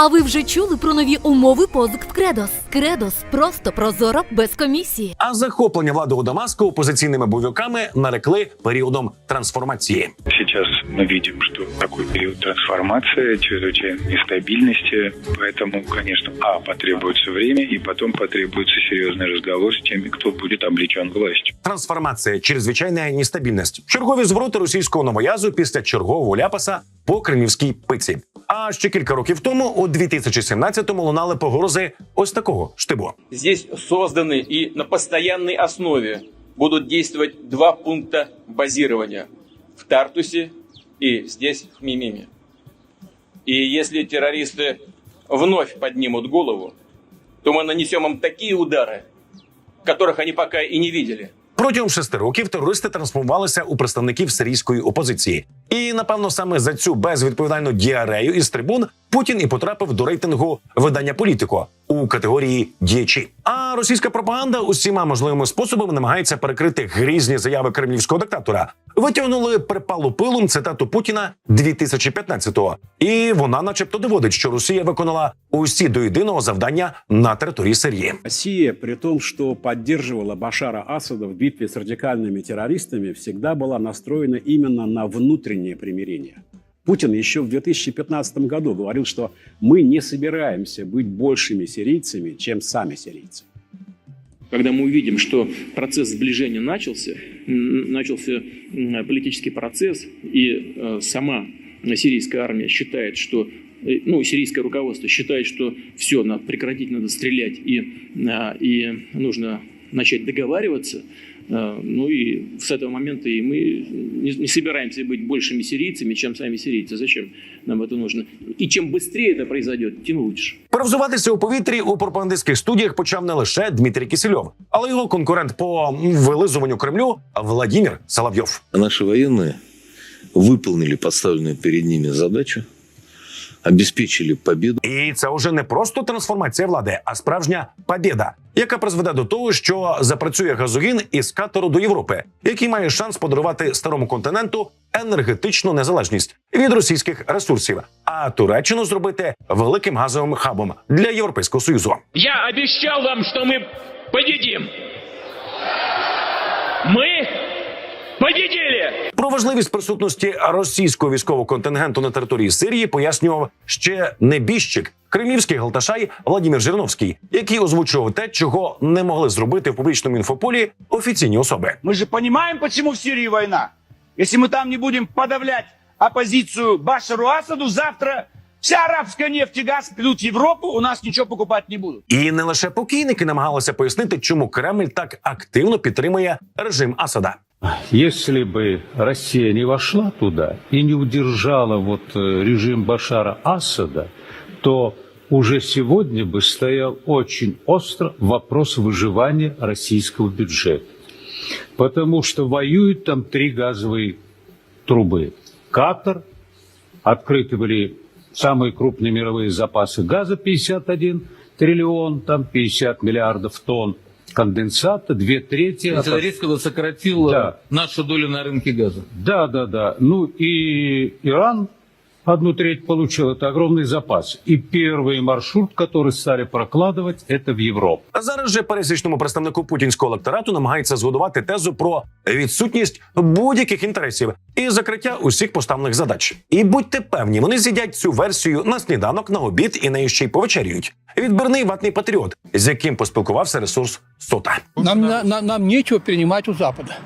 А ви вже чули про нові умови позик в Кредос? Кредос просто прозоро без комісії. А захоплення влади у Дамаску опозиційними бойовиками нарекли періодом трансформації. Сейчас мы видим, что такой период трансформации, чрезвычайной нестабильности, поэтому, конечно, а, потребуется время, и потом потребуется серьезный разговор с теми, кто будет облечен властью. Трансформація, чрезвичайна нестабільність, чергові звороти російського новоязу після чергового ляпаса по кремлівській пиці. А ще кілька років тому, у 2017-му, лунали погрози ось такого штибу. Здесь созданы и на постоянной основе будут действовать два пункта базирования в Тартусе и здесь, в Мимиме. И если террористы вновь поднимут голову, то мы нанесем им такие удары, которых они пока и не видели. Протягом шести років терористи трансформувалися у представників сирійської опозиції. І напевно саме за цю безвідповідальну діарею із трибун Путін і потрапив до рейтингу видання політико у категорії діячі. А російська пропаганда усіма можливими способами намагається перекрити грізні заяви кремлівського диктатора. Витягнули припалу пилом цитату Путіна 2015-го. І вона, начебто, доводить, що Росія виконала усі до єдиного завдання на території Сирії. Россия, при том, что поддерживала Башара Асада в битве с радикальными террористами, всегда была настроена именно на внутреннее примирение. Путин еще в 2015 году говорил, что мы не собираемся быть большими сирийцами, чем сами сирийцы. когда мы увидим, что процесс сближения начался, начался политический процесс, и э, сама сирийская армия считает, что э, ну, сирийское руководство считает, что все, надо прекратить, надо стрелять, и, а, и нужно начать договариваться, ну и с этого момента и мы не, не собираемся быть большими сирийцами, чем сами сирийцы. Зачем нам это нужно? И чем быстрее это произойдет, тем лучше. Перевзуватися у повітрі у пропагандистських студіях почав не лише Дмитрій Кисельов, але й його конкурент по м, вилизуванню Кремлю Владимир Соловйов. А наши военные выполнили поставленную перед ними задачу, обеспечили победу. І це вже не просто трансформація влади, а справжня побєда, яка призведе до того, що запрацює газогін із катеру до Європи, який має шанс подарувати старому континенту енергетичну незалежність від російських ресурсів, а Туреччину зробити великим газовим хабом для Європейського союзу. Я обещал вам, что мы победим. Мы победили! Про важливість присутності російського військового контингенту на території Сирії пояснював ще небіжчик, кремлівський галташай Владимир Жириновський, який озвучував те, чого не могли зробити в публічному інфополі офіційні особи. Мы же понимаем, почему в Сирии война. Если мы там не будем подавлять оппозицию Башару Асаду, завтра вся арабская нефть и газ придут в Европу, у нас ничего покупать не будут. І не лише покійники намагалися пояснити, чому Кремль так активно підтримує режим Асада. Если бы Россия не вошла туда и не удержала вот э, режим Башара Асада, то уже сегодня бы стоял очень остро вопрос выживания российского бюджета. Потому что воюют там три газовые трубы. Катар, открыты были самые крупные мировые запасы газа 51 триллион, там 50 миллиардов тонн конденсата, две трети. Это резко сократило Да. нашу долю на рынке газа. Да, да, да. Ну и Иран одну треть получил. Это огромный запас. И первый маршрут, который стали прокладывать, это в Европу. А зараз же пересічному представнику путінського електорату намагається згодувати тезу про відсутність будь-яких інтересів і закриття усіх поставлених задач. І будьте певні, вони з'їдять цю версію на сніданок, на обід і нею ще й повечерюють. Відбірний ватний патріот, з яким поспілкувався ресурс Сота. Нам, на- на- нам нечего перенимать у Запада.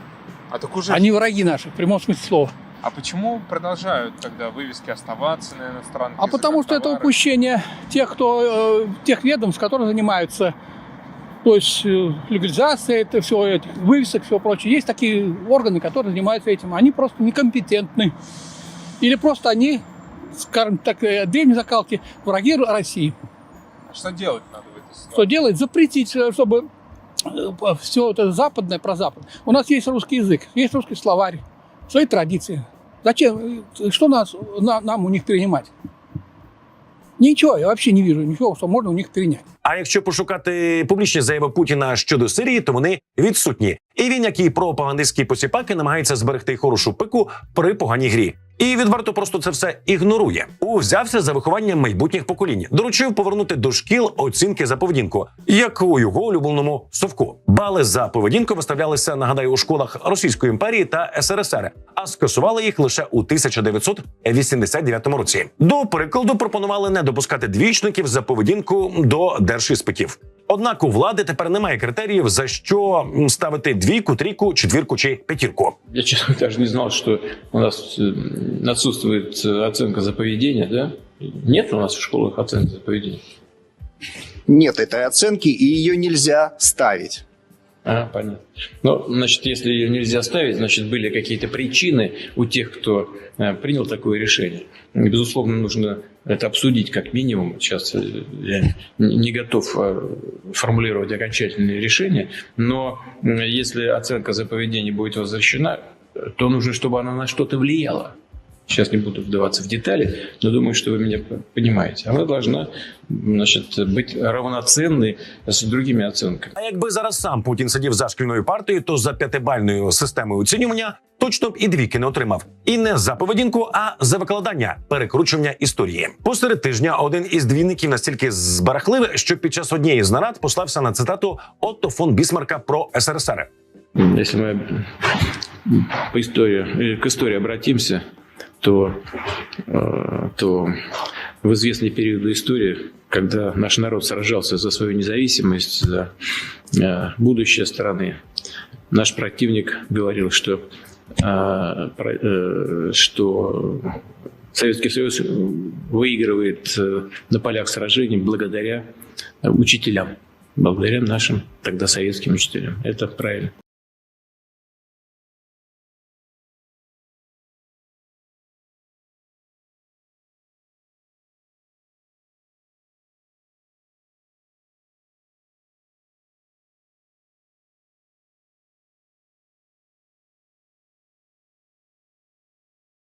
А так уже... Они враги наши, в прямом смысле слова. А почему продолжают тогда вывески оставаться на иностранных А потому что это упущение тех, кто, э, тех ведомств, которые занимаются то есть э, легализацией это все, этих вывесок, все прочее. Есть такие органы, которые занимаются этим. Они просто некомпетентны. Или просто они, скажем так, э, древней закалки, враги России. А что делать надо в этой ситуации? Что делать? Запретить, чтобы все это западное про запад. У нас есть русский язык, есть русский словарь, свои традиции. Зачем? Что нас, на- нам у них принимать? Ничего, я вообще не вижу ничего, что можно у них перенять. А якщо пошукати публічні заяви Путіна щодо Сирії, то вони відсутні. І він, як і пропагандистські посіпаки, намагається зберегти хорошу пику при поганій грі. І відверто просто це все ігнорує. Узявся за виховання майбутніх поколінь, доручив повернути до шкіл оцінки за поведінку, як у його улюбленому совку. Бали за поведінку виставлялися, нагадаю, у школах Російської імперії та СРСР, а скасували їх лише у 1989 році. До прикладу пропонували не допускати двічників за поведінку до держіспитів. Однак у влади тепер немає критеріїв за що м, ставити двійку, трійку, четвірку чи п'ятірку. Я, честно, даже не знал, что у нас э, отсутствует э, оценка за поведение, да? Нет у нас в школах оценки за поведение. Нет этой оценки, и ее нельзя ставить. А, понятно. Ну, значит, если ее нельзя ставить, значит, были какие-то причины у тех, кто э, принял такое решение. Безусловно, нужно это обсудить как минимум. Сейчас э, я не готов э, формулировать окончательные решения, но если оценка за поведение будет возвращена, то нужно, чтобы она на что-то влияла. Сейчас не буду вдаваться в детали, но думаю, что вы меня п- понимаете. Она должна значит, быть равноценной с другими оценками. А якби зараз сам Путін сидів за шкільною партою, то за п'ятибальною системою оцінювання точно б і двійки не отримав. І не за поведінку, а за викладання, перекручування історії. Посеред тижня один із двійників настільки збарахливий, що під час однієї з нарад послався на цитату Отто фон Бісмарка про СРСР. Если мы по истории, э, к истории обратимся, То, э, то в известные периоды истории, когда наш народ сражался за свою независимость, за э, будущее страны, наш противник говорил, что, э, что Советский Союз выигрывает на полях сражений благодаря учителям, благодаря нашим тогда советским учителям. Это правильно.